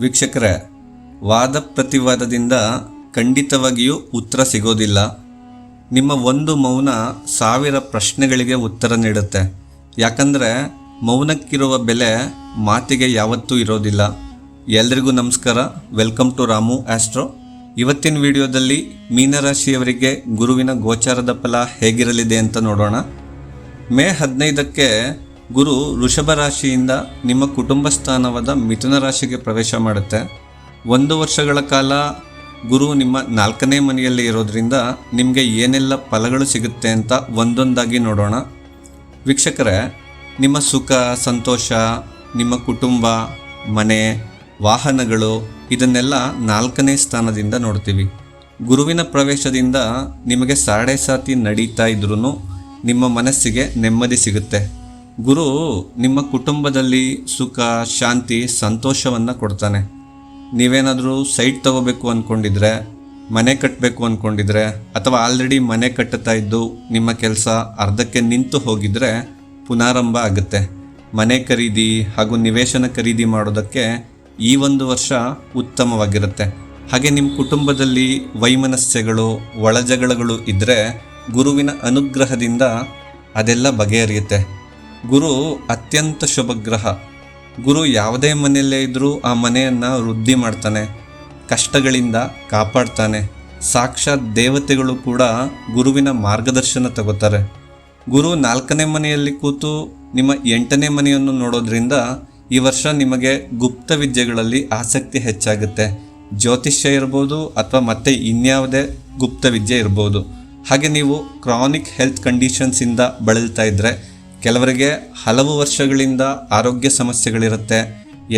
ವೀಕ್ಷಕರೇ ವಾದ ಪ್ರತಿವಾದದಿಂದ ಖಂಡಿತವಾಗಿಯೂ ಉತ್ತರ ಸಿಗೋದಿಲ್ಲ. ನಿಮ್ಮ ಒಂದು ಮೌನ ಸಾವಿರ ಪ್ರಶ್ನೆಗಳಿಗೆ ಉತ್ತರ ನೀಡುತ್ತೆ. ಯಾಕಂದರೆ, ಮೌನಕ್ಕಿರುವ ಬೆಲೆ ಮಾತಿಗೆ ಯಾವತ್ತೂ ಇರೋದಿಲ್ಲ. ಎಲ್ರಿಗೂ ನಮಸ್ಕಾರ. Welcome to Ramu astro. ಇವತ್ತಿನ ವಿಡಿಯೋದಲ್ಲಿ ಮೀನರಾಶಿಯವರಿಗೆ ಗುರುವಿನ ಗೋಚಾರದ ಫಲ ಹೇಗಿರಲಿದೆ ಅಂತ ನೋಡೋಣ. ಮೇ ಹದಿನೈದಕ್ಕೆ ಗುರು ವೃಷಭ ರಾಶಿಯಿಂದ ನಿಮ್ಮ ಕುಟುಂಬ ಸ್ಥಾನವಾದ ಮಿಥುನ ರಾಶಿಗೆ ಪ್ರವೇಶ ಮಾಡುತ್ತೆ. ಒಂದು ವರ್ಷಗಳ ಕಾಲ ಗುರು ನಿಮ್ಮ ನಾಲ್ಕನೇ ಮನೆಯಲ್ಲಿ ಇರೋದ್ರಿಂದ ನಿಮಗೆ ಏನೆಲ್ಲ ಫಲಗಳು ಸಿಗುತ್ತೆ ಅಂತ ಒಂದೊಂದಾಗಿ ನೋಡೋಣ. ವೀಕ್ಷಕರೇ, ನಿಮ್ಮ ಸುಖ, ಸಂತೋಷ, ನಿಮ್ಮ ಕುಟುಂಬ, ಮನೆ, ವಾಹನಗಳು, ಇದನ್ನೆಲ್ಲ ನಾಲ್ಕನೇ ಸ್ಥಾನದಿಂದ ನೋಡ್ತೀವಿ. ಗುರುವಿನ ಪ್ರವೇಶದಿಂದ ನಿಮಗೆ ಸಾಡೆ ಸಾತಿ ನಡೀತಾ ಇದ್ರೂ ನಿಮ್ಮ ಮನಸ್ಸಿಗೆ ನೆಮ್ಮದಿ ಸಿಗುತ್ತೆ. ಗುರು ನಿಮ್ಮ ಕುಟುಂಬದಲ್ಲಿ ಸುಖ, ಶಾಂತಿ, ಸಂತೋಷವನ್ನು ಕೊಡ್ತಾನೆ. ನೀವೇನಾದರೂ ಸೈಟ್ ತಗೋಬೇಕು ಅಂದ್ಕೊಂಡಿದ್ರೆ ಮನೆ ಕಟ್ಟಬೇಕು ಅಂದ್ಕೊಂಡಿದ್ರೆ ಅಥವಾ ಆಲ್ರೆಡಿ ಮನೆ ಕಟ್ಟುತ್ತಾ ಇದ್ದು ನಿಮ್ಮ ಕೆಲಸ ಅರ್ಧಕ್ಕೆ ನಿಂತು ಹೋಗಿದ್ರೆ ಪುನಾರಂಭ ಆಗುತ್ತೆ. ಮನೆ ಖರೀದಿ ಹಾಗೂ ನಿವೇಶನ ಖರೀದಿ ಮಾಡೋದಕ್ಕೆ ಈ ಒಂದು ವರ್ಷ ಉತ್ತಮವಾಗಿರುತ್ತೆ. ಹಾಗೆ ನಿಮ್ಮ ಕುಟುಂಬದಲ್ಲಿ ವೈಮನಸ್ಯಗಳು, ಒಳಜಗಳಗಳು ಇದ್ದರೆ ಗುರುವಿನ ಅನುಗ್ರಹದಿಂದ ಅದೆಲ್ಲ ಬಗೆಹರಿಯುತ್ತೆ. ಗುರು ಅತ್ಯಂತ ಶುಭಗ್ರಹ. ಗುರು ಯಾವುದೇ ಮನೆಯಲ್ಲೇ ಇದ್ದರೂ ಆ ಮನೆಯನ್ನು ವೃದ್ಧಿ ಮಾಡ್ತಾನೆ, ಕಷ್ಟಗಳಿಂದ ಕಾಪಾಡ್ತಾನೆ. ಸಾಕ್ಷಾತ್ ದೇವತೆಗಳು ಕೂಡ ಗುರುವಿನ ಮಾರ್ಗದರ್ಶನ ತಗೋತಾರೆ. ಗುರು ನಾಲ್ಕನೇ ಮನೆಯಲ್ಲಿ ಕೂತು ನಿಮ್ಮ ಎಂಟನೇ ಮನೆಯನ್ನು ನೋಡೋದ್ರಿಂದ ಈ ವರ್ಷ ನಿಮಗೆ ಗುಪ್ತ ವಿದ್ಯೆಗಳಲ್ಲಿ ಆಸಕ್ತಿ ಹೆಚ್ಚಾಗುತ್ತೆ. ಜ್ಯೋತಿಷ್ಯ ಇರ್ಬೋದು ಅಥವಾ ಮತ್ತೆ ಇನ್ಯಾವುದೇ ಗುಪ್ತ ವಿದ್ಯೆ ಇರ್ಬೋದು. ಹಾಗೆ ನೀವು ಕ್ರಾನಿಕ್ ಹೆಲ್ತ್ ಕಂಡೀಷನ್ಸಿಂದ ಬಳಲ್ತಾ ಇದ್ದರೆ ಕೆಲವರಿಗೆ ಹಲವು ವರ್ಷಗಳಿಂದ ಆರೋಗ್ಯ ಸಮಸ್ಯೆಗಳಿರುತ್ತೆ.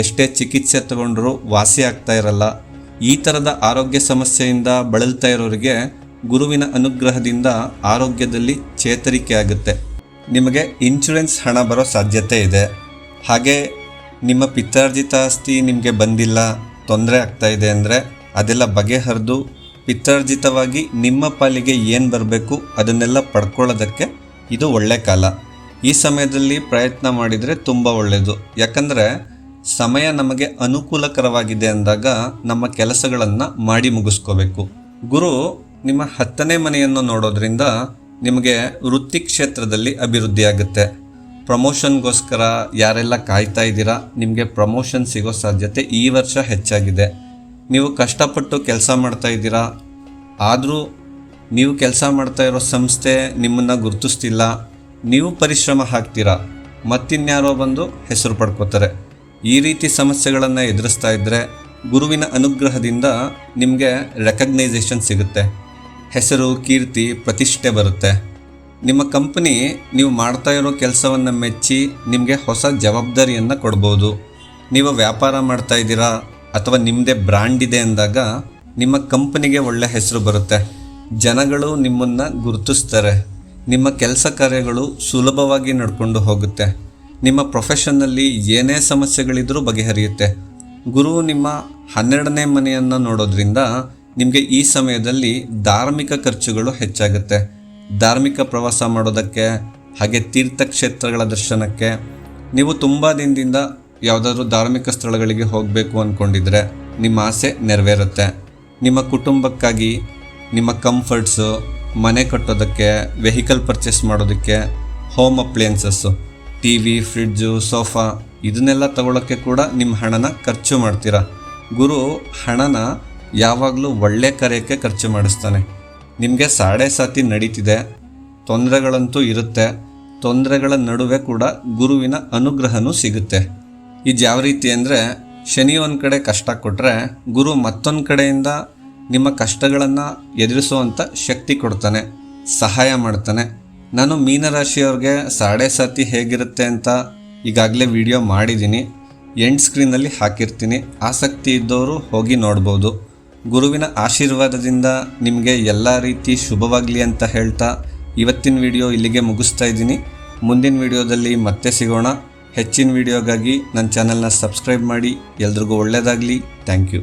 ಎಷ್ಟೇ ಚಿಕಿತ್ಸೆ ತಗೊಂಡ್ರೂ ವಾಸಿ ಆಗ್ತಾ ಇರಲ್ಲ. ಈ ಥರದ ಆರೋಗ್ಯ ಸಮಸ್ಯೆಯಿಂದ ಬಳಲ್ತಾ ಇರೋರಿಗೆ ಗುರುವಿನ ಅನುಗ್ರಹದಿಂದ ಆರೋಗ್ಯದಲ್ಲಿ ಚೇತರಿಕೆ ಆಗುತ್ತೆ. ನಿಮಗೆ ಇನ್ಶೂರೆನ್ಸ್ ಹಣ ಬರೋ ಸಾಧ್ಯತೆ ಇದೆ. ಹಾಗೆ ನಿಮ್ಮ ಪಿತ್ರಾರ್ಜಿತ ಆಸ್ತಿ ನಿಮಗೆ ಬಂದಿಲ್ಲ, ತೊಂದರೆ ಆಗ್ತಾ ಇದೆ ಅಂದರೆ ಅದೆಲ್ಲ ಬಗೆಹರಿದು ಪಿತ್ರಾರ್ಜಿತವಾಗಿ ನಿಮ್ಮ ಪಾಲಿಗೆ ಏನು ಬರಬೇಕು ಅದನ್ನೆಲ್ಲ ಪಡ್ಕೊಳ್ಳೋದಕ್ಕೆ ಇದು ಒಳ್ಳೆ ಕಾಲ. ಈ ಸಮಯದಲ್ಲಿ ಪ್ರಯತ್ನ ಮಾಡಿದರೆ ತುಂಬ ಒಳ್ಳೆಯದು ಯಾಕಂದರೆ ಸಮಯ ನಮಗೆ ಅನುಕೂಲಕರವಾಗಿದೆ ಅಂದಾಗ ನಮ್ಮ ಕೆಲಸಗಳನ್ನು ಮಾಡಿ ಮುಗಿಸ್ಕೋಬೇಕು. ಗುರು, ನಿಮ್ಮ ಹತ್ತನೇ ಮನೆಯನ್ನು ನೋಡೋದ್ರಿಂದ ನಿಮಗೆ ವೃತ್ತಿ ಕ್ಷೇತ್ರದಲ್ಲಿ ಅಭಿವೃದ್ಧಿ ಆಗುತ್ತೆ. ಪ್ರಮೋಷನ್ಗೋಸ್ಕರ ಯಾರೆಲ್ಲ ಕಾಯ್ತಾ ಇದ್ದೀರಾ, ನಿಮಗೆ ಪ್ರಮೋಷನ್ ಸಿಗೋ ಸಾಧ್ಯತೆ ಈ ವರ್ಷ ಹೆಚ್ಚಾಗಿದೆ. ನೀವು ಕಷ್ಟಪಟ್ಟು ಕೆಲಸ ಮಾಡ್ತಾ ಇದ್ದೀರಾ, ಆದರೂ ನೀವು ಕೆಲಸ ಮಾಡ್ತಾ ಇರೋ ಸಂಸ್ಥೆ ನಿಮ್ಮನ್ನು ಗುರುತಿಸ್ತಿಲ್ಲ ನೀವು ಪರಿಶ್ರಮ ಹಾಕ್ತೀರಾ? ಮತ್ತಿನ್ಯಾರೋ ಬಂದು ಹೆಸರು ಪಡ್ಕೋತಾರೆ. ಈ ರೀತಿ ಸಮಸ್ಯೆಗಳನ್ನು ಎದುರಿಸ್ತಾ ಇದ್ದರೆ ಗುರುವಿನ ಅನುಗ್ರಹದಿಂದ ನಿಮಗೆ ರೆಕಗ್ನೈಸೇಷನ್ ಸಿಗುತ್ತೆ. ಹೆಸರು, ಕೀರ್ತಿ, ಪ್ರತಿಷ್ಠೆ ಬರುತ್ತೆ. ನಿಮ್ಮ ಕಂಪನಿ ನೀವು ಮಾಡ್ತಾ ಇರೋ ಕೆಲಸವನ್ನು ಮೆಚ್ಚಿ ನಿಮಗೆ ಹೊಸ ಜವಾಬ್ದಾರಿಯನ್ನು ಕೊಡ್ಬೋದು. ನೀವು ವ್ಯಾಪಾರ ಮಾಡ್ತಾ ಇದ್ದೀರಾ ಅಥವಾ ನಿಮ್ಮದೇ ಬ್ರ್ಯಾಂಡ್ ಇದೆ ಅಂದಾಗ ನಿಮ್ಮ ಕಂಪನಿಗೆ ಒಳ್ಳೆ ಹೆಸರು ಬರುತ್ತೆ. ಜನಗಳು ನಿಮ್ಮನ್ನು ಗುರುತಿಸ್ತಾರೆ. ನಿಮ್ಮ ಕೆಲಸ ಕಾರ್ಯಗಳು ಸುಲಭವಾಗಿ ನಡ್ಕೊಂಡು ಹೋಗುತ್ತೆ. ನಿಮ್ಮ ಪ್ರೊಫೆಷನ್ನಲ್ಲಿ ಏನೇ ಸಮಸ್ಯೆಗಳಿದ್ರೂ ಬಗೆಹರಿಯುತ್ತೆ. ಗುರು ನಿಮ್ಮ ಹನ್ನೆರಡನೇ ಮನೆಯನ್ನು ನೋಡೋದ್ರಿಂದ ನಿಮಗೆ ಈ ಸಮಯದಲ್ಲಿ ಧಾರ್ಮಿಕ ಖರ್ಚುಗಳು ಹೆಚ್ಚಾಗುತ್ತೆ. ಧಾರ್ಮಿಕ ಪ್ರವಾಸ ಮಾಡೋದಕ್ಕೆ, ಹಾಗೆ ತೀರ್ಥಕ್ಷೇತ್ರಗಳ ದರ್ಶನಕ್ಕೆ, ನೀವು ತುಂಬ ದಿನದಿಂದ ಯಾವುದಾದ್ರೂ ಧಾರ್ಮಿಕ ಸ್ಥಳಗಳಿಗೆ ಹೋಗಬೇಕು ಅಂದ್ಕೊಂಡಿದ್ರೆ ನಿಮ್ಮ ಆಸೆ ನೆರವೇರುತ್ತೆ. ನಿಮ್ಮ ಕುಟುಂಬಕ್ಕಾಗಿ, ನಿಮ್ಮ ಕಂಫರ್ಟ್ಸು ಮನೆ ಕಟ್ಟೋದಕ್ಕೆ ವೆಹಿಕಲ್ ಪರ್ಚೇಸ್ ಮಾಡೋದಕ್ಕೆ home appliances T V fridge sofa ಇದನ್ನೆಲ್ಲ ತಗೊಳ್ಳೋಕ್ಕೆ ಕೂಡ ನಿಮ್ಮ ಹಣನ ಖರ್ಚು ಮಾಡ್ತೀರಾ? ಗುರು, ಹಣನ ಯಾವಾಗಲೂ ಒಳ್ಳೆ ಕಾರ್ಯಕ್ಕೆ ಖರ್ಚು ಮಾಡಿಸ್ತಾನೆ. ನಿಮಗೆ ಸಾಡೆ ಸಾತಿ ನಡೀತಿದೆ, ತೊಂದರೆಗಳಂತೂ ಇರುತ್ತೆ, ತೊಂದರೆಗಳ ನಡುವೆ ಕೂಡ ಗುರುವಿನ ಅನುಗ್ರಹನೂ ಸಿಗುತ್ತೆ. ಇದು ಯಾವ ರೀತಿ ಅಂದರೆ ಶನಿ ಒಂದು ಕಡೆ ಕಷ್ಟ ಕೊಟ್ಟರೆ ಗುರು ಮತ್ತೊಂದು ಕಡೆಯಿಂದ ನಿಮ್ಮ ಕಷ್ಟಗಳನ್ನು ಎದುರಿಸುವಂಥ ಶಕ್ತಿ ಕೊಡ್ತಾನೆ, ಸಹಾಯ ಮಾಡ್ತಾನೆ. ನಾನು ಮೀನರಾಶಿಯವ್ರಿಗೆ ಸಾಡೆ ಸಾತಿ ಹೇಗಿರುತ್ತೆ ಅಂತ ಈಗಾಗಲೇ ವಿಡಿಯೋ ಮಾಡಿದ್ದೀನಿ. ಎಂಡ್ ಸ್ಕ್ರೀನಲ್ಲಿ ಹಾಕಿರ್ತೀನಿ. ಆಸಕ್ತಿ ಇದ್ದವರು ಹೋಗಿ ನೋಡ್ಬೋದು. ಗುರುವಿನ ಆಶೀರ್ವಾದದಿಂದ ನಿಮಗೆ ಎಲ್ಲ ರೀತಿ ಶುಭವಾಗಲಿ ಅಂತ ಹೇಳ್ತಾ ಇವತ್ತಿನ ವಿಡಿಯೋ ಇಲ್ಲಿಗೆ ಮುಗಿಸ್ತಾ ಇದ್ದೀನಿ. ಮುಂದಿನ ವಿಡಿಯೋದಲ್ಲಿ ಮತ್ತೆ ಸಿಗೋಣ. ಹೆಚ್ಚಿನ ವಿಡಿಯೋಗಾಗಿ ನನ್ನ ಚಾನಲ್ನ ಸಬ್ಸ್ಕ್ರೈಬ್ ಮಾಡಿ. ಎಲ್ರಿಗೂ ಒಳ್ಳೆಯದಾಗಲಿ ಥ್ಯಾಂಕ್ ಯು